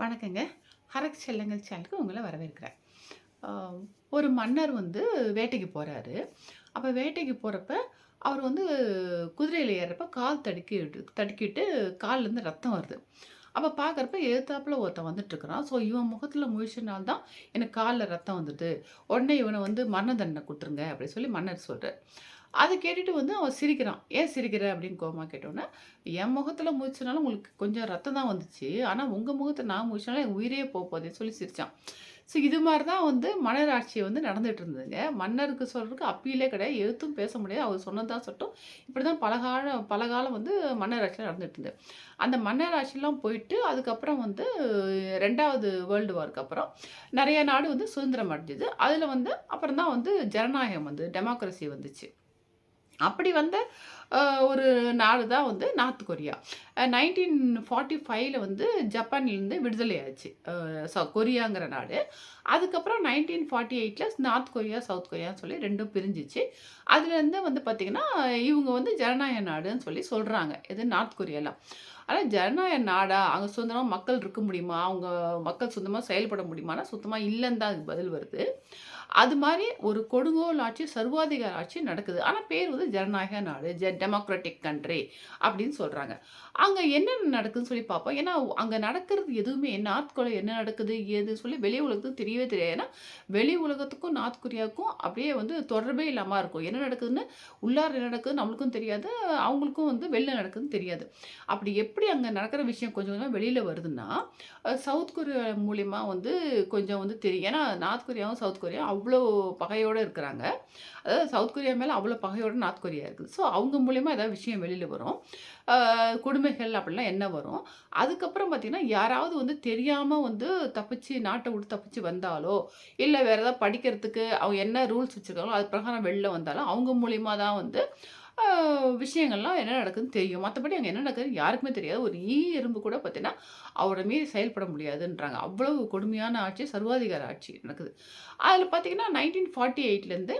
வணக்கங்க. ஹரக் செல்லங்கள் சேனலுக்கு உங்களை வரவேற்கிறேன். ஒரு மன்னர் வந்து வேட்டைக்கு போகிறாரு அப்போ வேட்டைக்கு போகிறப்ப அவர் வந்து குதிரையில் ஏறுறப்ப கால் தடுக்கிட்டு தடுக்கிட்டு கால்லேருந்து ரத்தம் வருது. அப்போ பார்க்குறப்ப எழுத்தாப்பில் ஒருத்தன் வந்துட்டுருக்குறான் ஸோ இவன் முகத்தில் முழிச்சனால தான் எனக்கு காலில் ரத்தம் வந்துட்டு உடனே இவனை வந்து மரண தண்டனை கொடுத்துருங்க அப்படின்னு சொல்லி மன்னர் சொல்கிறார் அதை கேட்டுட்டு வந்து அவன் சிரிக்கிறான். "ஏன் சிரிக்கிற?" அப்படின்னு கோமா கேட்டோன்னே "என் முகத்தில் முடிச்சனாலும் உங்களுக்கு கொஞ்சம் ரத்தம் தான் வந்துச்சு. ஆனால் உங்கள் முகத்தை நான் முடிச்சனாலும் என் உயிரே போகுதுன்னு சொல்லி சிரிச்சான். ஸோ இது மாதிரி தான் வந்து மன்னர் ஆட்சி வந்து நடந்துகிட்டு இருந்ததுங்க. மன்னருக்கு சொல்கிறதுக்கு அப்பீலே கிடையாது. எழுத்தும் பேச முடியாது. அவர் சொன்னது தான் இப்படி தான் பலகாலம் பலகாலம் வந்து மன்னர் ஆட்சியில் நடந்துகிட்டு இருந்தது. அந்த மன்னர் ஆட்சியெலாம் போயிட்டு அதுக்கப்புறம் வந்து ரெண்டாவது வேர்ல்டு வார்க்கு அப்புறம் நிறைய நாடு வந்து சுதந்திரம் அடைஞ்சது. அதில் வந்து அப்புறம் தான் வந்து ஜனநாயகம் வந்து டெமோக்ரஸி வந்துச்சு. அப்படி வந்த ஒரு நாடு தான் வந்து நார்த் கொரியா. நைன்டீன் ஃபார்ட்டி ஃபைவ்ல வந்து ஜப்பான்லேருந்து விடுதலை ஆச்சு. அ கொரியாங்கிற நாடு. அதுக்கப்புறம் 1948ல நார்த் கொரியா, சவுத் கொரியான்னு சொல்லி ரெண்டும் பிரிஞ்சுச்சு. அதுலேருந்து வந்து பார்த்திங்கன்னா இவங்க வந்து ஜனநாயக நாடுன்னு சொல்லி சொல்கிறாங்க எது நார்த் கொரியாலாம். ஆனால் ஜனநாயக நாடா? அங்கே சுதந்திரமாக மக்கள் இருக்க முடியுமா? அவங்க மக்கள் சுத்தமாக செயல்பட முடியுமானா சுத்தமாக இல்லைன்னு தான் அதுக்கு பதில் வருது. அது மாதிரி ஒரு கொடுங்கோல் ஆட்சி, சர்வாதிகார ஆட்சி நடக்குது. ஆனால் பேர் வந்து ஜனநாயக நாடு. ஜ டெமோக்ராட்டிக் கண்ட்ரி அப்படின்னு சொல்கிறாங்க அங்கே என்னென்ன நடக்குதுன்னு சொல்லி பார்ப்போம். ஏன்னா அங்கே நடக்கிறது எதுவுமே நார்த் கொரியா என்ன நடக்குது? ஏதுன்னு சொல்லி வெளி உலகத்துக்கு தெரியவே தெரியாது. ஏன்னா வெளி உலகத்துக்கும் நார்த் கொரியாவுக்கும் அப்படியே வந்து தொடர்பே இல்லாமல் இருக்கும். என்ன நடக்குதுன்னு உள்ளார் என்ன நடக்குதுன்னு நம்மளுக்கும் தெரியாது. அவங்களுக்கும் வந்து வெளில நடக்குதுன்னு தெரியாது. அப்படி எப்படி அங்கே நடக்கிற விஷயம் கொஞ்சம் கொஞ்சமாக வெளியில் வருதுன்னா, சவுத் கொரியா மூலியமா வந்து கொஞ்சம் வந்து தெரியும். ஏன்னா நார்த் கொரியாவும், சவுத் கொரியாவும் அவ்வளோ பகையோடு இருக்கிறாங்க. அதாவது சவுத் கொரியா மேலே அவ்வளோ பகையோட நார்த் கொரியா இருக்குது. ஸோ அவங்க மூலயமா ஏதாவது விஷயம் வெளியில் வரும். கொடுமைகள் அப்படிலாம் என்ன வரும். அதுக்கப்புறம் பார்த்திங்கன்னா யாராவது வந்து தெரியாமல் வந்து தப்பிச்சு நாட்டை விட்டு தப்பிச்சு வந்தாலோ, இல்லை வேறு ஏதாவது படிக்கிறதுக்கு அவங்க என்ன ரூல்ஸ் வச்சுருக்காங்களோ அது பிரகாரம் வெளில வந்தாலும், அவங்க மூலியமாக தான் வந்து விஷயங்கள்லாம் என்ன நடக்குதுன்னு தெரியும். மற்றபடி அங்கே என்ன நடக்குதுன்னு யாருக்குமே தெரியாது. ஒரு ஈ எறும்பு கூட பார்த்தீங்கன்னா, அவரை மீறி செயல்பட முடியாதுன்றாங்க. அவ்வளவு கொடுமையான ஆட்சி, சர்வாதிகார ஆட்சி நடக்குது. அதில் பார்த்தீங்கன்னா நைன்டீன் ஃபார்ட்டி எயிட்லேருந்து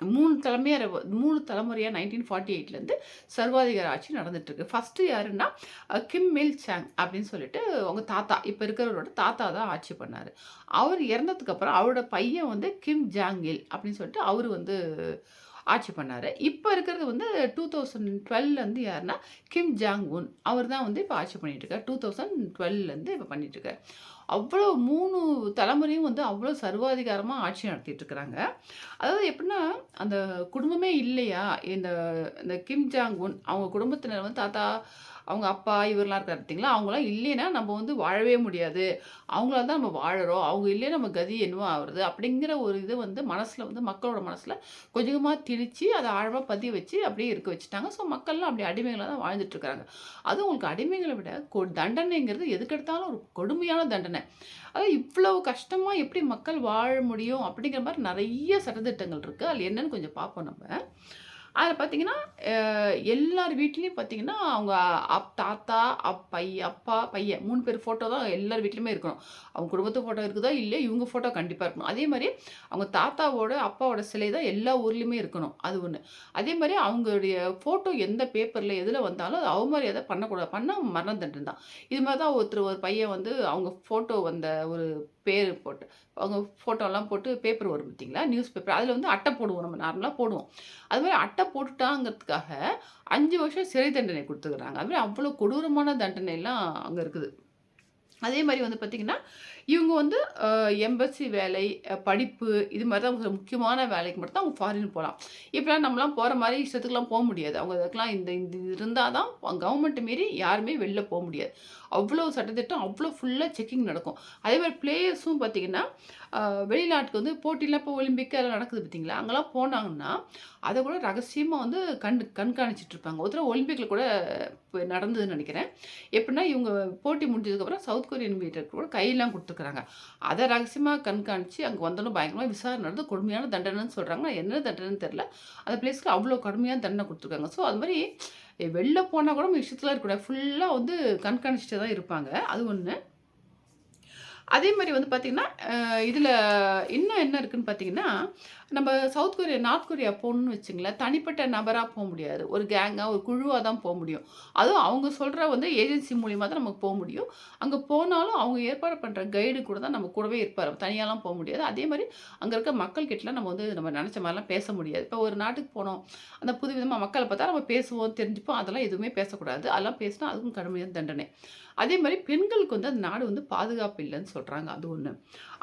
மூணு தலைமையாக மூணு தலைமுறையாக நைன்டீன் ஃபார்ட்டி எயிட்லேருந்து சர்வாதிகார ஆட்சி நடந்துட்டுருக்கு. ஃபஸ்ட்டு யாருன்னா, கிம் மில் சாங் அப்படின்னு சொல்லிட்டு அவங்க தாத்தா, இப்போ இருக்கிறவரோட தாத்தா தான் ஆட்சி பண்ணார் அவர் இறந்ததுக்கப்புறம் அவரோட பையன் வந்து கிம் ஜாங் இல் அப்படின்னு சொல்லிட்டு அவர் வந்து ஆட்சி பண்ணார் இப்போ இருக்கிறது வந்து 2012லேருந்து யாருன்னா, கிம் ஜாங் உன். அவர் தான் வந்து இப்போ ஆட்சி பண்ணிட்டு இருக்காரு. 2012லேருந்து இப்போ பண்ணிகிட்டு இருக்கார் அவ்வளோ மூணு தலைமுறையும் வந்து அவ்வளோ சர்வாதிகாரமாக ஆட்சி நடத்திட்டு இருக்கிறாங்க. அதாவது எப்படின்னா, அந்த குடும்பமே இல்லையா? இந்த இந்த கிம் ஜாங் உன் அவங்க குடும்பத்தினர் வந்து தாத்தா, அவங்க அப்பா இவர்லாம் இருக்காரு பார்த்தீங்களா? அவங்களாம் இல்லைன்னா நம்ம வந்து வாழவே முடியாது. அவங்களால தான் நம்ம வாழறோம் அவங்க இல்லைன்னா நம்ம கதி என்னவோ ஆகுறது அப்படிங்கிற ஒரு இது வந்து மனசில் வந்து மக்களோட மனசில் கொஞ்சமாக திணிச்சு, அதை ஆழமாக பதிய வச்சு அப்படியே இருக்க வச்சுட்டாங்க. ஸோ மக்கள்லாம் அப்படி அடிமைகளாக தான் வாழ்ந்துட்டு இருக்காங்க. அதுவும் உங்களுக்கு அடிமைகளை விட கொ தண்டனைங்கிறது எதுக்கெடுத்தாலும் ஒரு கொடுமையான தண்டனை. அதாவது இவ்வளோ கஷ்டமாக எப்படி மக்கள் வாழ முடியும்? அப்படிங்கிற மாதிரி நிறைய சட்டதிட்டங்கள் இருக்குது அதில் என்னன்னு கொஞ்சம் பார்ப்போம் நம்ம. அதில் பார்த்தீங்கன்னா, எல்லார் வீட்லேயும் பார்த்தீங்கன்னா, அவங்க அப் தாத்தா, அப் பை அப்பா, பையன் மூணு பேர் ஃபோட்டோ தான் எல்லார் வீட்லேயுமே இருக்கணும். அவங்க குடும்பத்து ஃபோட்டோ இருக்குதா இல்லையா இவங்க ஃபோட்டோ கண்டிப்பாக இருக்கணும். அதே மாதிரி அவங்க தாத்தாவோட, அப்பாவோட சிலை தான் எல்லா ஊர்லேயுமே இருக்கணும். அது ஒன்று அதே மாதிரி அவங்களுடைய ஃபோட்டோ எந்த பேப்பரில் எதில் வந்தாலும் அது அவமரியாதை பண்ணக்கூடாது. பண்ணால் மரண தண்டனை தான். இது மாதிரி தான் ஒருத்தர் ஒரு பையன் வந்து அவங்க ஃபோட்டோ வந்த ஒரு பேர் போட்டு அவங்க ஃபோட்டோலாம் போட்டு பேப்பர் வரும் பார்த்தீங்களா? News paper. அதில் வந்து அட்டை போடுவோம் நம்ம நார்மலாக போடுவோம். அது மாதிரி அட்டை போட்டுட்டாங்கிறதுக்காக அஞ்சு வருஷம் சிறை தண்டனை கொடுத்துக்கிறாங்க அது அவ்வளோ கொடூரமான தண்டனைலாம் அங்கே இருக்குது. அதே மாதிரி வந்து பார்த்திங்கன்னா இவங்க வந்து எம்பசி வேலை, படிப்பு இது மாதிரி தான் ஒரு முக்கியமான வேலைக்கு மட்டும் தான் அவங்க ஃபாரின் போகலாம் இப்போலாம் நம்மலாம் போகிற மாதிரி இஷ்டத்துக்குலாம் போக முடியாது. அவங்க இதுக்கெலாம் இந்த இந்த இது தான் கவர்மெண்ட் மீறி யாருமே வெளில போக முடியாது. அவ்வளோ சட்டத்திட்டம், அவ்வளோ ஃபுல்லாக செக்கிங் நடக்கும். அதே மாதிரி பிளேயர்ஸும் பார்த்திங்கன்னா வெளிநாட்டுக்கு வந்து போட்டிலாம் இப்போ ஒலிம்பிக் அதெல்லாம் நடக்குது பார்த்தீங்களா? அங்கெல்லாம் போனாங்கன்னா, அதை கூட ரகசியமாக வந்து கண் கண்காணிச்சிட்டு இருப்பாங்க. ஒருத்தர ஒலிம்பிக்கில் கூட நடந்ததுன்னு நினைக்கிறேன் எப்படின்னா, இவங்க போட்டி முடிஞ்சதுக்கப்புறம் சவுத் கொரியன் வீட்டருக்கு கூட கையெல்லாம் கொடுத்துருக்குறாங்க அதை ரகசியமாக கண்காணித்து அங்கே வந்தோனே பயங்கரமாக விசாரணை நடந்து கொடுமையான தண்டனைன்னு சொல்கிறாங்க என்ன தண்டனைன்னு தெரில அந்த பிளேஸ்க்கு அவ்வளோ கடுமையான தண்டனை கொடுத்துருக்காங்க ஸோ அது மாதிரி வெளில போனால் கூட நம்ம இஷ்டத்துலாம் இருக்கக்கூடாது. ஃபுல்லாக வந்து கண்காணிச்சுட்டு தான் இருப்பாங்க. அது ஒன்று அதே மாதிரி வந்து பார்த்திங்கன்னா இதில் இன்னும் என்ன இருக்குன்னு பார்த்தீங்கன்னா, நம்ம சவுத் கொரியா, நார்த் கொரியா போகணுன்னு வச்சுங்களேன், தனிப்பட்ட நபராக போக முடியாது. ஒரு கேங்காக ஒரு குழுவாக தான் போக முடியும். அதுவும் அவங்க சொல்கிற வந்து ஏஜென்சி மூலியமாக தான் நமக்கு போக முடியும். அங்கே போனாலும் அவங்க ஏற்பாடு பண்ணுற கைடு கூட தான் நம்ம கூடவே இருப்பார் தனியாலாம் போக முடியாது. அதே மாதிரி அங்கே இருக்க மக்கள் கிட்டலாம் நம்ம வந்து நம்ம நினச்ச மாதிரிலாம் பேச முடியாது. இப்போ ஒரு நாட்டுக்கு போனோம். அந்த புதுவிதமா மக்களை பார்த்தா நம்ம பேசுவோம், தெரிஞ்சுப்போம். அதெல்லாம் எதுவுமே பேசக்கூடாது. அதெல்லாம் பேசினா அதுவும் கடுமையான தண்டனை. அதே மாதிரி பெண்களுக்கு வந்து அந்த நாடு வந்து பாதுகாப்பு இல்லைன்னு சொல்கிறாங்க அது ஒன்று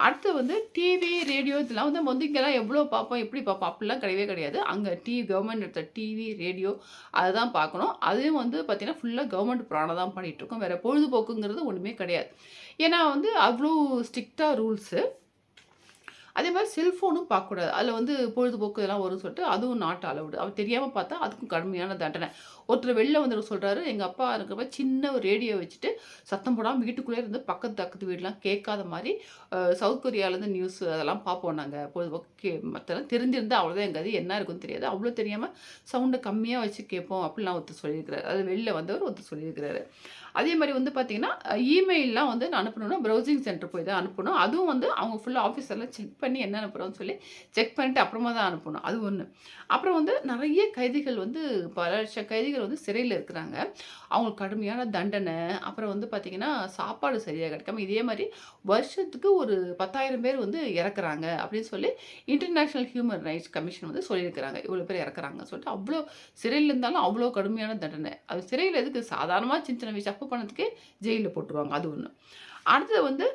அடுத்து வந்து டிவி, ரேடியோ இதெல்லாம் வந்து நம்ம வந்து இங்கெல்லாம் எவ்வளோ பார்ப்போம், எப்படி பார்ப்போம் அப்படிலாம் கிடையவே கிடையாது. அங்கே டிவி கவர்மெண்ட் எடுத்த டிவி, ரேடியோ அதை தான் பார்க்கணும். அதுவும் வந்து பார்த்திங்கன்னா ஃபுல்லாக கவர்மெண்ட் ப்ராணம் தான் பண்ணிகிட்ருக்கோம் வேறு பொழுதுபோக்குங்கிறது ஒன்றுமே கிடையாது. ஏன்னா வந்து அவ்வளோ ஸ்ட்ரிக்டாக ரூல்ஸு. அதே மாதிரி செல்ஃபோனும் பார்க்கக்கூடாது. அதில் வந்து பொழுதுபோக்கு இதெல்லாம் வரும்னு சொல்லிட்டு அதுவும் நாட் அளவுடு அவ தெரியாமல் பார்த்தா அதுக்கும் கடுமையான தண்டனை. ஒருத்தர் வெளில வந்து சொல்கிறாரு எங்கள் அப்பா இருக்கிறப்ப சின்ன ஒரு ரேடியோ வச்சுட்டு சத்தம் போடாமல் வீட்டுக்குள்ளேயே இருந்து பக்கத்து, அக்கத்து வீடெலாம் கேட்காத மாதிரி சவுத் கொரியாவிலேருந்து நியூஸ் அதெல்லாம் பார்ப்போம் நாங்கள் பொழுதுபோக்கு மற்றெல்லாம் மத்தெல்லாம் அவ்வளோதான் எங்கள் அது என்ன இருக்குன்னு தெரியாது. அவ்வளோ தெரியாமல் சவுண்டை கம்மியாக வச்சு கேட்போம் அப்படிலாம் ஒருத்தர் சொல்லியிருக்கிறாரு. அது வெளில வந்தவர் ஒருத்தர் சொல்லியிருக்கிறாரு. அதே மாதிரி வந்து பார்த்தீங்கன்னா, இமெயிலெலாம் வந்து நான் அனுப்பணும்னா ப்ரௌசிங் சென்டர் போய் தான் அனுப்பணும். அதுவும் வந்து அவங்க ஃபுல்லாக ஆஃபீஸர்லாம் செக் பண்ணி என்ன அனுப்புகிறோம்னு சொல்லி செக் பண்ணிட்டு அப்புறமா தான் அனுப்பணும். அது ஒன்று அப்புறம் வந்து நிறைய கைதிகள் வந்து பல லட்சம் கைதிகள் வந்து சிறையில் இருக்கிறாங்க. அவங்களுக்கு கடுமையான தண்டனை, அப்புறம் வந்து பார்த்தீங்கன்னா, சாப்பாடு சரியாக கிடைக்காம இதே மாதிரி வருஷத்துக்கு ஒரு 10,000 பேர் வந்து இறக்குறாங்க அப்படின்னு சொல்லி இன்டர்நேஷ்னல் ஹியூமன் ரைட்ஸ் கமிஷன் வந்து சொல்லியிருக்கிறாங்க. இவ்வளோ பேர் இறக்குறாங்கன்னு சொல்லிட்டு அவ்வளோ சிறையில் இருந்தாலும் அவ்வளோ கடுமையான தண்டனை. அது சிறையில் எதுக்கு சாதாரணமாக சின்ன சின்ன விஷயம் தப்பு பண்ணதுக்கே ஜெயிலில் போட்டுருவாங்க. அது ஒன்று அடுத்தது வந்து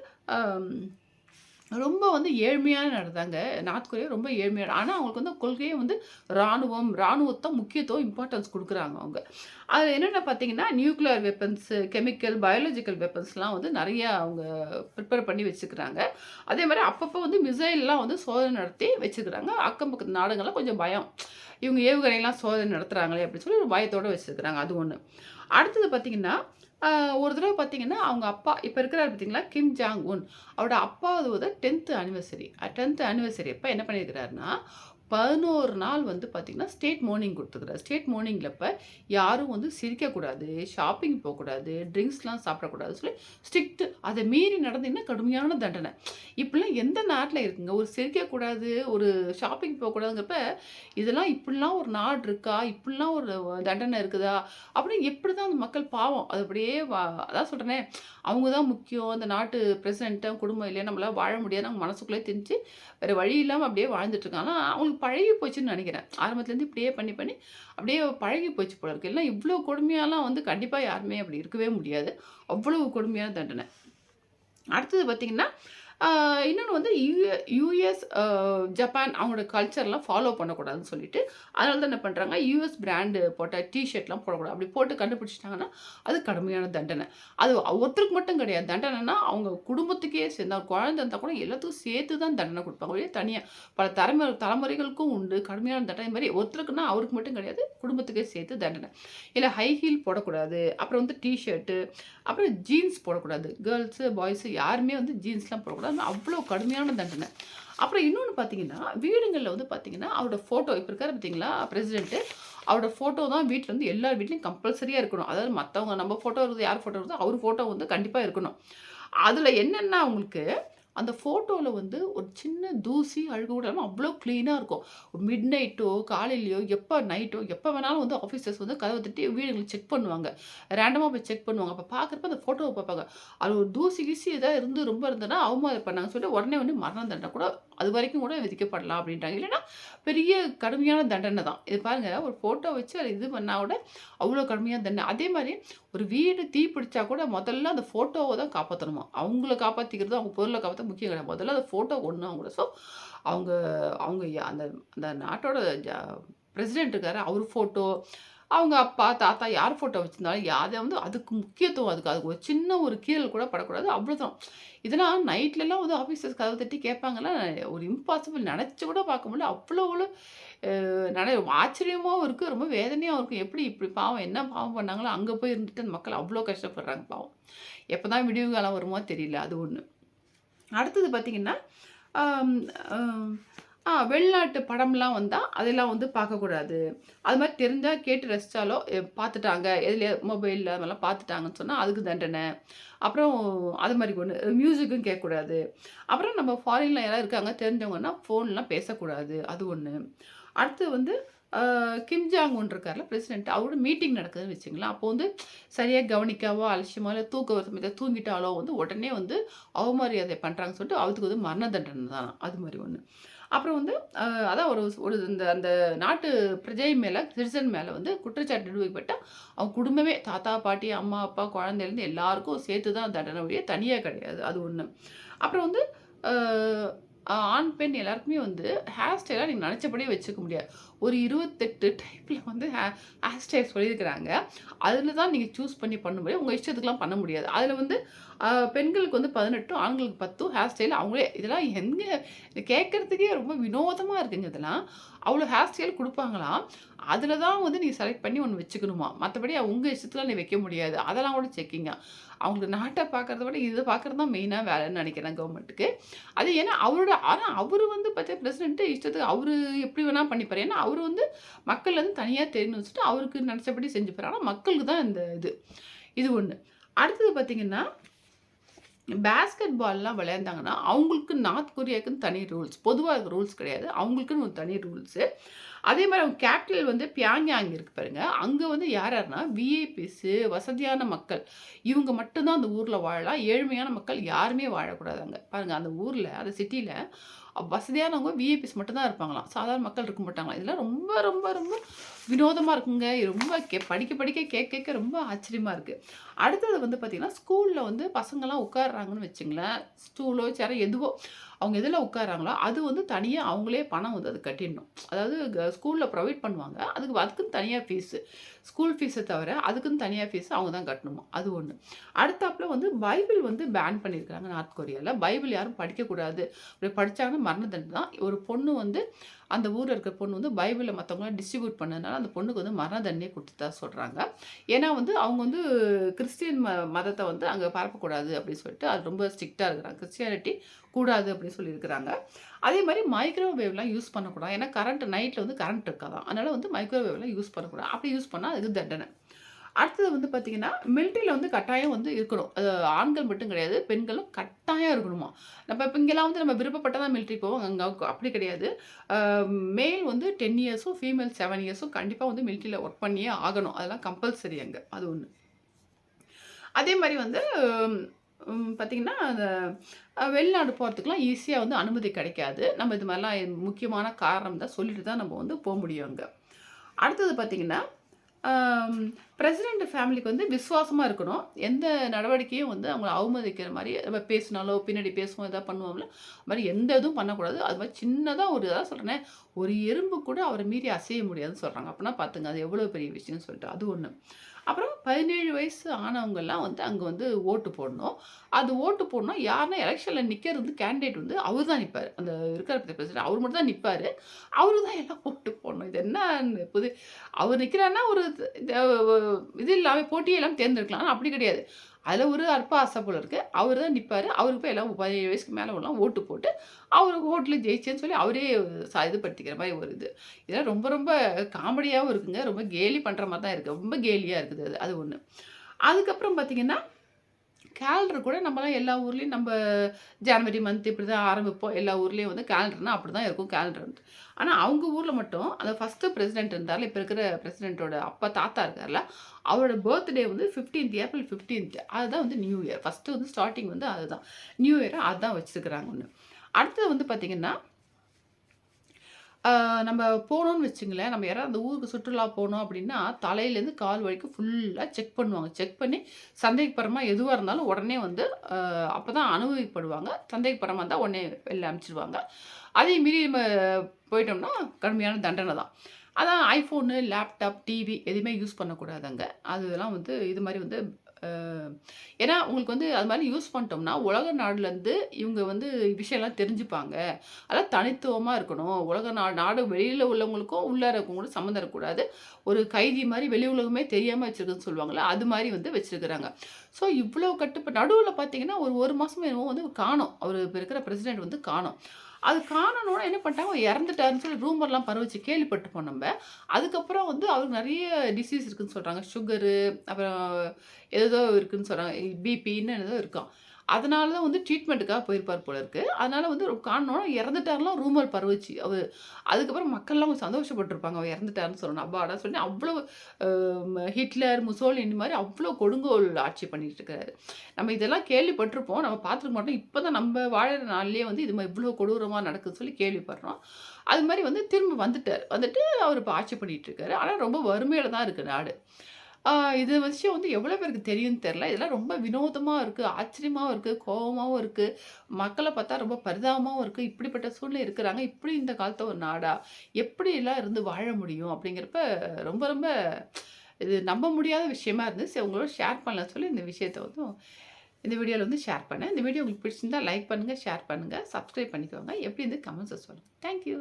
ரொம்ப வந்து ஏழ்மையான நடந்தாங்க நார்த் கொரியா ரொம்ப ஏழ்மையான ஆனால் அவங்களுக்கு வந்து கொள்கையே வந்து ராணுவம், இராணுவத்தை முக்கியத்துவம் இம்பார்ட்டன்ஸ் கொடுக்குறாங்க அவங்க. அது என்னென்ன பார்த்தீங்கன்னா, நியூக்ளியர் வெப்பன்ஸ், கெமிக்கல், பயாலஜிக்கல் வெப்பன்ஸ்லாம் வந்து நிறைய அவங்க ப்ரிப்பேர் பண்ணி வச்சுக்கிறாங்க. அதே மாதிரி அப்பப்போ வந்து மிசைல்லாம் வந்து சோதனை நடத்தி வச்சுக்கிறாங்க. அக்கம் பக்கத்து நாடுங்கள்லாம் கொஞ்சம் பயம். இவங்க ஏவுகணைலாம் சோதனை நடத்துகிறாங்களே அப்படின்னு சொல்லி ஒரு பயத்தோடு வச்சுருக்கிறாங்க அது ஒன்று அடுத்தது பார்த்தீங்கன்னா, ஒரு தடவை பார்த்தீங்கன்னா, அவங்க அப்பா இப்போ இருக்கிறார் பார்த்தீங்களா, கிம் ஜாங் உன். அவரோட அப்பாவது டென்த்து அனிவர்சரி டென்த்து அனிவர்சரி அப்போ என்ன பண்ணியிருக்கிறாருன்னா, 11 நாள் வந்து பார்த்தீங்கன்னா, ஸ்டேட் மார்னிங் குடுத்துருக்கிறாரு. ஸ்டேட் மார்னிங்கில் இப்போ யாரும் வந்து சிரிக்கக்கூடாது, ஷாப்பிங் போகக்கூடாது ட்ரிங்க்ஸ்லாம் சாப்பிடக்கூடாதுன்னு சொல்லி ஸ்ட்ரிக்ட். அதை மீறி நடந்தீங்கன்னா கடுமையான தண்டனை. இப்படிலாம் எந்த நாட்டில் இருக்குங்க? ஒரு சிரிக்கக்கூடாது, ஒரு ஷாப்பிங் போகக்கூடாதுங்கிறப்ப இதெல்லாம் இப்படிலாம் ஒரு நாடு இருக்கா? இப்படிலாம் ஒரு தண்டனை இருக்குதா? அப்படின்னு எப்படிதான் அந்த மக்கள் பாவம். அது அப்படியே வா அதான் சொல்கிறேனே அவங்க தான் முக்கியம். அந்த நாட்டு பிரசிடென்ட் குடும்பம் இல்லையா நம்மளால் வாழ முடியாது அவங்க மனசுக்குள்ளே திணிச்சு, வேறு வழி இல்லாமல் அப்படியே வாழ்ந்துட்டுருக்காங்க ஆனால் அவங்களுக்கு பழகி போச்சுன்னு நினைக்கிறேன் ஆரம்பத்துலேருந்து இப்படியே பண்ணி பண்ணி அப்படியே பழகி போச்சு போல இருக்கு. இல்லை இவ்வளோ கொடுமையாலாம் வந்து கண்டிப்பாக யாருமே அப்படி இருக்கவே முடியாது. அவ்வளவு கொடுமையான தண்டனை. அடுத்தது பார்த்திங்கன்னா இன்னொன்று வந்து யு யுஎஸ், ஜப்பான் அவங்களோட கல்ச்சர்லாம் ஃபாலோ பண்ணக்கூடாதுன்னு சொல்லிட்டு, அதனால தான் என்ன பண்ணுறாங்க யுஎஸ் பிராண்டு போட்ட டிஷர்ட்லாம் போடக்கூடாது. அப்படி போட்டு கண்டுபிடிச்சிட்டாங்கன்னா அது கடுமையான தண்டனை. அது ஒருத்தருக்கு மட்டும் கிடையாது. தண்டனைன்னா அவங்க குடும்பத்துக்கே சேர்ந்து குழந்தை இருந்தால் கூட எல்லாத்துக்கும் சேர்த்து தான் தண்டனை கொடுப்பாங்க ஒழிய தனியாக பல தலைமுறை தலைமுறைகளுக்கும் உண்டு. கடுமையான தண்டனை மாதிரி ஒருத்தருக்குன்னா அவருக்கு மட்டும் கிடையாது. குடும்பத்துக்கே சேர்த்து தண்டனை. இல்லை ஹை ஹீல் போடக்கூடாது. அப்புறம் வந்து டிஷர்ட்டு அப்புறம் ஜீன்ஸ் போடக்கூடாது. கேர்ள்ஸு பாய்ஸு யாருமே வந்து ஜீன்ஸ்லாம் போடக்கூடாது. அவ்வளோ கடுமையான தண்டனை. அப்புறம் இன்னொன்று பார்த்தீங்கன்னா, வீடுங்களில் வந்து பார்த்தீங்கன்னா, அவரோட ஃபோட்டோ இப்போ இருக்காரு பார்த்தீங்களா பிரசிடென்ட்டு அவரோட ஃபோட்டோ தான் வீட்டில் வந்து எல்லார் வீட்லேயும் கம்பல்சரியாக இருக்கணும். அதாவது மற்றவங்க நம்ம ஃபோட்டோ இருக்குது, யார் ஃபோட்டோ இருக்குதோ அவர் ஃபோட்டோ வந்து கண்டிப்பாக இருக்கணும். அதில் என்னென்னா அவங்களுக்கு, அந்த ஃபோட்டோவில் வந்து ஒரு சின்ன தூசி, அழுக கூட அவ்வளோ க்ளீனாக இருக்கும். மிட் நைட்டோ, காலையிலையோ எப்போ நைட்டோ, எப்போ வேணாலும் வந்து ஆஃபீஸர்ஸ் வந்து கதவை தட்டி வீடுகளை செக் பண்ணுவாங்க. ரேண்டமாக போய் செக் பண்ணுவாங்க. அப்போ பார்க்குறப்ப அந்த ஃபோட்டோவை பார்ப்பாங்க. அது ஒரு தூசி கிசி எதாவது இருந்து ரொம்ப இருந்ததுன்னா, அவமாதிரி பண்ணாங்க சொல்லிட்டு உடனே வந்து மரண தண்டனை கூட அது வரைக்கும் கூட விதிக்கப்படலாம் அப்படின்ட்டாங்க. இல்லைன்னா பெரிய கடுமையான தண்டனை தான். இது பாருங்க ஒரு ஃபோட்டோ வச்சு அதை இது பண்ணால் கூட அவ்வளோ கடுமையான தண்டனை. அதே மாதிரி ஒரு வீடு தீ பிடிச்சா கூட முதல்ல அந்த ஃபோட்டோவை தான் காப்பாற்றணுமா அவங்கள காப்பாற்றிக்கிறது அவங்க பொருளை காப்பாற்ற காப்பாத்த முக்கியம் கிடையாது. முதல்ல அந்த ஃபோட்டோ ஒன்று அவங்கள. ஸோ அவங்க அவங்க அந்த அந்த நாட்டோட பிரசிடென்ட் இருக்காரு, அவர் ஃபோட்டோ, அவங்க அப்பா, தாத்தா யார் ஃபோட்டோ வச்சுருந்தாலும் யாதை வந்து அதுக்கு முக்கியத்துவம் அதுக்கு அதுக்கு ஒரு சின்ன ஒரு கீறல் கூட படக்கூடாது. அவ்வளோதான். இதெல்லாம் நைட்லலாம் வந்து ஆஃபீஸர்ஸ் கதவு தட்டி கேட்பாங்கன்னா, ஒரு இம்பாசிபிள் நினச்சி கூட பார்க்க முடியல. அவ்வளோ அவ்வளோ நட ஆச்சரியமாகவும் இருக்குது ரொம்ப வேதனையாகவும் இருக்கும். எப்படி இப்படி பாவம் என்ன பாவம் பண்ணாங்களோ, அங்கே போய் இருந்துட்டு அந்த மக்கள் அவ்வளோ கஷ்டப்படுறாங்க பாவம். எப்பதான் விடிவு காலம் வருமோ தெரியல. அது ஒன்று அடுத்தது பார்த்திங்கன்னா வெளிநாட்டு படம்லாம் வந்தால் அதெல்லாம் வந்து பார்க்கக்கூடாது. அது மாதிரி தெரிஞ்சால் கேட்டு ரசித்தாலோ பார்த்துட்டாங்க, எதில் மொபைலில் அது பார்த்துட்டாங்கன்னு சொன்னால் அதுக்கு தண்டனை. அப்புறம் அது மாதிரி ஒன்று மியூசிக்கும் கேட்கக்கூடாது. அப்புறம் நம்ம ஃபாரின்ல யாராவது இருக்காங்க தெரிஞ்சவங்கன்னா, ஃபோன்லாம் பேசக்கூடாது. அது ஒன்று அடுத்து வந்து கிம் ஜாங் ஒன் இருக்கார்ல பிரசிடென்ட், அவரோட மீட்டிங் நடக்குதுன்னு வச்சுங்களேன். அப்போ வந்து சரியாக கவனிக்காவோ அலட்சியமோ இல்லை தூக்க வர தூங்கிட்டாலோ வந்து உடனே வந்து அவமரியாதை பண்ணுறாங்கன்னு சொல்லிட்டு, அவருக்கு வந்து மரண தண்டனை தான். அது மாதிரி ஒன்று அப்புறம் வந்து அதான் ஒரு ஒரு இந்த அந்த நாட்டு பிரஜை மேலே சிட்டிசன் மேலே வந்து குற்றச்சாட்டு நிரூபிக்கப்பட்டா, அவங்க குடும்பமே தாத்தா, பாட்டி, அம்மா, அப்பா, குழந்தையிலேருந்து எல்லாருக்கும் சேர்த்து தான் தண்டனை வழியே தனியாக கிடையாது. அது ஒன்று அப்புறம் வந்து ஆண், பெண் எல்லாருக்குமே வந்து ஹேர் ஸ்டைலாக நீங்கள் நினச்சபடியே வச்சுக்க முடியாது. ஒரு இருபத்தெட்டு டைப்பில் வந்து ஹே ஹேர் ஸ்டைல் சொல்லியிருக்கிறாங்க. அதில் தான் நீங்கள் சூஸ் பண்ணி பண்ண முடியும். உங்கள் இஷ்டத்துக்குலாம் பண்ண முடியாது. அதில் வந்து பெண்களுக்கு வந்து 18ம், ஆண்களுக்கு 10ம் ஹேர் ஸ்டைல் அவங்களே இதெல்லாம் எங்கே கேட்குறதுக்கே கேட்கறதுக்கே ரொம்ப வினோதமாக இருக்குங்க இதெல்லாம். அவ்வளோ ஹேர் ஸ்டைல் கொடுப்பாங்களாம் அதில் தான் வந்து நீங்கள் செலக்ட் பண்ணி ஒன்று வச்சுக்கணுமா மற்றபடி உங்கள் இஷ்டத்துக்குலாம் நீ வைக்க முடியாது. அதெல்லாம் கூட செக்கிங்காக அவங்க நாட்டை பார்க்கறத விட இதை பார்க்குறது தான் மெயினாக வேலைன்னு நினைக்கிறேன் கவர்மெண்ட்டுக்கு. அது ஏன்னா அவரோட ஆனால் அவர் வந்து பார்த்தா பிரசிடென்ட்டு இஷ்டத்துக்கு அவர் எப்படி வேணால் பண்ணிப்பார் ஏன்னா அவர் வந்து மக்கள் வந்து தனியாக தெரிஞ்சு வச்சுட்டு, அவருக்கு நினச்சபடி செஞ்சுப்பாரு. ஆனால் மக்களுக்கு தான் இந்த இது. இது ஒன்று அடுத்தது பார்த்திங்கன்னா பேஸ்கெட் பால்லாம் விளையாண்டாங்கன்னா, அவங்களுக்கு நார்த் கொரியாக்குன்னு தனி ரூல்ஸ். பொதுவாக ரூல்ஸ் கிடையாது. அவங்களுக்குன்னு ஒரு தனி ரூல்ஸு. அதே மாதிரி அவங்க கேபிட்டல் வந்து பியாங்யாங் இருக்கு பாருங்கள் அங்கே வந்து யார் யாருன்னா, விஐபிஸு, வசதியான மக்கள். இவங்க மட்டும்தான் அந்த ஊரில் வாழலாம். ஏழ்மையான மக்கள் யாருமே வாழக்கூடாது அங்கே பாருங்கள் அந்த ஊரில் அந்த சிட்டியில் வசதியானவங்க விஐபிஸ் மட்டும்தான் இருப்பாங்களாம். சாதாரண மக்கள் இருக்க மாட்டாங்களாம். இதெல்லாம் ரொம்ப ரொம்ப ரொம்ப வினோதமாக இருக்குங்க. ரொம்ப கே படிக்க படிக்க கேட்க கேட்க ரொம்ப ஆச்சரியமாக இருக்குது அடுத்தது வந்து பார்த்திங்கன்னா ஸ்கூலில் வந்து பசங்கள்லாம் உட்காடுறாங்கன்னு வச்சுங்களேன், ஸ்டூலோ, சேரோ எதுவோ அவங்க எதில் உட்காராங்களோ அது வந்து தனியாக அவங்களே பணம் வந்து அது கட்டிடணும். அதாவது க ப்ரொவைட் பண்ணுவாங்க. அதுக்கு அதுக்குன்னு தனியாக ஃபீஸு. ஸ்கூல் ஃபீஸை தவிர அதுக்குன்னு தனியாக ஃபீஸ் அவங்க தான் கட்டணுமா அது ஒன்று அடுத்தாப்புல வந்து பைபிள் வந்து பேன் பண்ணியிருக்காங்க நார்த் கொரியாவில் பைபிள் யாரும் படிக்கக்கூடாது. அப்படி படித்தாங்க மரண தண்டனை தான். ஒரு பொண்ணு வந்து அந்த ஊரில் இருக்கிற பொண்ணு வந்து பைபிளில் மற்றவங்கள டிஸ்ட்ரிபியூட் பண்ணதுனால, அந்த பொண்ணுக்கு வந்து மரண தண்டனை குடுத்ததா சொல்கிறாங்க ஏன்னா வந்து அவங்க வந்து கிறிஸ்டியன் ம மதத்தை வந்து அங்கே பரப்பக்கூடாது அப்படின்னு சொல்லிட்டு, அது ரொம்ப ஸ்ட்ரிக்டாக இருக்கிறாங்க. கிறிஸ்டியானிட்டி கூடாது அப்படின்னு சொல்லியிருக்கிறாங்க. அதே மாதிரி மைக்ரோவேவ்லாம் யூஸ் பண்ணக்கூடாது. ஏன்னா கரண்ட் நைட்டில் வந்து கரண்ட் இருக்காதான் அதனால் வந்து மைக்ரோவேவ்லாம் யூஸ் பண்ணக்கூடாது. அப்படி யூஸ் பண்ணால் அதுக்கு தண்டனை. அடுத்தது வந்து பார்த்திங்கன்னா மிலிட்டரில வந்து கட்டாயம் வந்து இருக்கணும். அது ஆண்கள் மட்டும் கிடையாது. பெண்களும் கட்டாயம் இருக்கணுமா. நம்ம இப்போ இங்கெல்லாம் வந்து நம்ம விருப்பப்பட்டதான் மில்ட்ரி போவோம். அங்கே அப்படி கிடையாது. மேல் வந்து 10 இயர்ஸும், ஃபீமேல் செவன் இயர்ஸும் கண்டிப்பாக வந்து மிலிட்டரில ஒர்க் பண்ணியே ஆகணும். அதெல்லாம் கம்பல்சரி அங்கே அது ஒன்று அதே மாதிரி வந்து பார்த்திங்கன்னா அந்த வெளிநாடு போகிறதுக்குலாம் ஈஸியாக வந்து அனுமதி கிடைக்காது. நம்ம இது மாதிரிலாம் முக்கியமான காரணம் தான் சொல்லிட்டு தான் நம்ம வந்து போக முடியும் அங்கே அடுத்தது பார்த்திங்கன்னா பிரசிடெண்ட் ஃபேமிலிக்கு வந்து விசுவாசமாக இருக்கணும். எந்த நடவடிக்கையும் வந்து அவங்கள அவமதிக்கிற மாதிரி நம்ம பேசினாலோ, பின்னாடி பேசுவோம், எதாவது பண்ணுவோம்ல, அது எந்த இதுவும் பண்ணக்கூடாது. அது மாதிரி சின்னதாக ஒரு இதாக சொல்றேனே, ஒரு எறும்பு கூட அவரை மீறி அசைய முடியாதுன்னு சொல்கிறாங்க அப்படின்னா பார்த்துங்க அது எவ்வளோ பெரிய விஷயம்னு சொல்லிட்டு. அது ஒன்று அப்புறம் 17 வயசு ஆனவங்கெல்லாம் வந்து அங்கே வந்து ஓட்டு போடணும். அது ஓட்டு போடணும் யாருன்னா எலெக்ஷனில் நிற்கிறது வந்து கேண்டிடேட் வந்து அவர் தான் நிற்பார் அந்த இருக்கிற பிரசிடென்ட் அவர் மட்டும் தான் நிற்பார் அவரு தான் எல்லாம் ஓட்டு போடணும். இது என்ன புது அவர் நிற்கிறாருன்னா ஒரு இது இல்லாமல் போட்டியெல்லாம் தேர்ந்தெடுக்கலாம். அப்படி கிடையாது. அதில் ஒரு அற்ப ஆசை இருக்குது அவர் தான் நிற்பார் அவருக்கு போய் எல்லாம் 17 வயசுக்கு மேலே உள்ளவங்க ஓட்டு போட்டு, அவரு ஹோட்டலில் ஜெயிச்சேன்னு சொல்லி அவரே ச இதுப்படுத்திக்கிற மாதிரி ஒரு இது. இதெல்லாம் ரொம்ப ரொம்ப காமெடியாகவும் இருக்குங்க. ரொம்ப கேலி பண்ணுற மாதிரி தான் இருக்குது ரொம்ப கேலியாக இருக்குது அது. அது ஒன்று அதுக்கப்புறம் பார்த்தீங்கன்னா, கேலண்டர் கூட நம்மலாம் எல்லா ஊர்லேயும் நம்ம ஜனவரி மந்த் இப்படி தான் ஆரம்பிப்போம். எல்லா ஊர்லேயும் வந்து கேலண்டர்னா அப்படிதான் இருக்கும் கேலண்டர் வந்து. ஆனால் அவங்க ஊரில் மட்டும் அந்த ஃபஸ்ட்டு பிரசிடென்ட் இருந்தாலும் இப்போ இருக்கிற பிரசிடென்ட்டோட அப்பா தாத்தா இருக்கார்ல, அவரோட பர்த்டே வந்து 15த் ஏப்ரல் 15த் அதுதான் வந்து நியூ இயர். ஃபஸ்ட்டு வந்து ஸ்டார்டிங் வந்து அதுதான். நியூ இயர் அதுதான் வச்சிருக்கிறாங்க ஒன்று அடுத்தது வந்து பார்த்திங்கன்னா நம்ம போனோம்னு வச்சுங்களேன், நம்ம யாராவது அந்த ஊருக்கு சுற்றுலா போனோம் அப்படின்னா, தலையிலேருந்து கால் வரைக்கும் ஃபுல்லாக செக் பண்ணுவாங்க. செக் பண்ணி சந்தேகப்பரமாக எதுவாக இருந்தாலும் உடனே வந்து அப்போ தான் அனுபவிப்படுவாங்க சந்தேகப்பரமாக இருந்தால் உடனே வெளில அனுப்பிச்சிடுவாங்க அதையும் மீறி நம்ம போயிட்டோம்னா, கடுமையான தண்டனை தான். அதான் ஐஃபோனு, லேப்டாப், டிவி எதுவுமே யூஸ் பண்ணக்கூடாதுங்க அதெல்லாம் வந்து இது மாதிரி வந்து ஏன்னா உங்களுக்கு வந்து அது மாதிரி யூஸ் பண்ணிட்டோம்னா, உலக நாடுலேருந்து இவங்க வந்து விஷயம்லாம் தெரிஞ்சுப்பாங்க. அதெல்லாம் தனித்துவமாக இருக்கணும். உலக நா நாடு வெளியில் உள்ளவங்களுக்கும், உள்ளார இருக்கவங்களும் சம்மந்தம் இருக்கக்கூடாது. ஒரு கைதி மாதிரி வெளி உலகமே தெரியாமல் வச்சிருக்குதுன்னு சொல்லுவாங்கள்ல அது மாதிரி வந்து வச்சுருக்குறாங்க ஸோ இவ்வளோ கட்டுப்பா நடுவில் பார்த்தீங்கன்னா, ஒரு 1 மாசமோ என்னமோ வந்து காணோம். அவர் இப்போ இருக்கிற பிரசிடென்ட் வந்து காணும் அது காணனோட என்ன பண்ணிட்டாங்க, இறந்துட்டாருன்னு சொல்லி ரூமர்லாம் பரவுச்சு. கேள்விப்பட்டுப்போம் நம்ம. அதுக்கப்புறம் வந்து அவருக்கு நிறைய டிசீஸ் இருக்குதுன்னு சொல்கிறாங்க சுகரு, அப்புறம் ஏதேதோ இருக்குதுன்னு சொல்கிறாங்க பிபின்னு ஏதோ இருக்கான் அதனால தான் வந்து ட்ரீட்மெண்ட்டுக்காக போயிருப்பார் போல இருக்கு. அதனால வந்து காணோன இறந்துட்டாருலாம் ரூமர் பரவுச்சு. அவர் அதுக்கப்புறம் மக்கள்லாம் கொஞ்சம் சந்தோஷப்பட்டிருப்பாங்க அவர் இறந்துட்டாருன்னு சொல்லணும் அப்பாடா! சொல்லி அவ்வளோ ஹிட்லர், முசோலினி மாதிரி அவ்வளோ கொடுங்கோல் ஆட்சி பண்ணிட்டு இருக்காரு. நம்ம இதெல்லாம் கேள்விப்பட்டிருப்போம் நம்ம பார்த்துருக்க மாட்டோம். இப்போ தான் நம்ம வாழுற நாள்லேயே வந்து இது மாதிரி இவ்வளோ கொடூரமாக நடக்குதுன்னு சொல்லி கேள்விப்படுறோம். அது மாதிரி வந்து திரும்ப வந்துட்டார் வந்துட்டு அவர் இப்போ ஆட்சி பண்ணிகிட்டு இருக்காரு. ஆனால் ரொம்ப வறுமையில் தான் இருக்குது நாடு. இது விஷயம் வந்து எவ்வளோ பேருக்கு தெரியும்னு தெரில இதெல்லாம் ரொம்ப வினோதமாக இருக்குது ஆச்சரியமாகவும் இருக்குது கோபமாகவும் இருக்குது மக்களை பார்த்தா ரொம்ப பரிதாபமாகவும் இருக்குது இப்படிப்பட்ட சூழ்நிலை இருக்கிறாங்க. இப்படி இந்த காலத்தை ஒரு நாடா? எப்படிலாம் இருந்து வாழ முடியும்? அப்படிங்கிறப்ப ரொம்ப ரொம்ப இது நம்ப முடியாத விஷயமா இருந்துச்சு. சரி உங்களோட ஷேர் பண்ணலாம் சொல்லி இந்த விஷயத்த வந்து இந்த வீடியோவில் வந்து ஷேர் பண்ணேன். இந்த வீடியோ உங்களுக்கு பிடிச்சிருந்தா லைக் பண்ணுங்கள் ஷேர் பண்ணுங்கள் சப்ஸ்கிரைப் பண்ணிக்கோங்க. எப்படி இருந்து கமெண்ட்ஸை சொல்லுங்கள் தேங்க் யூ.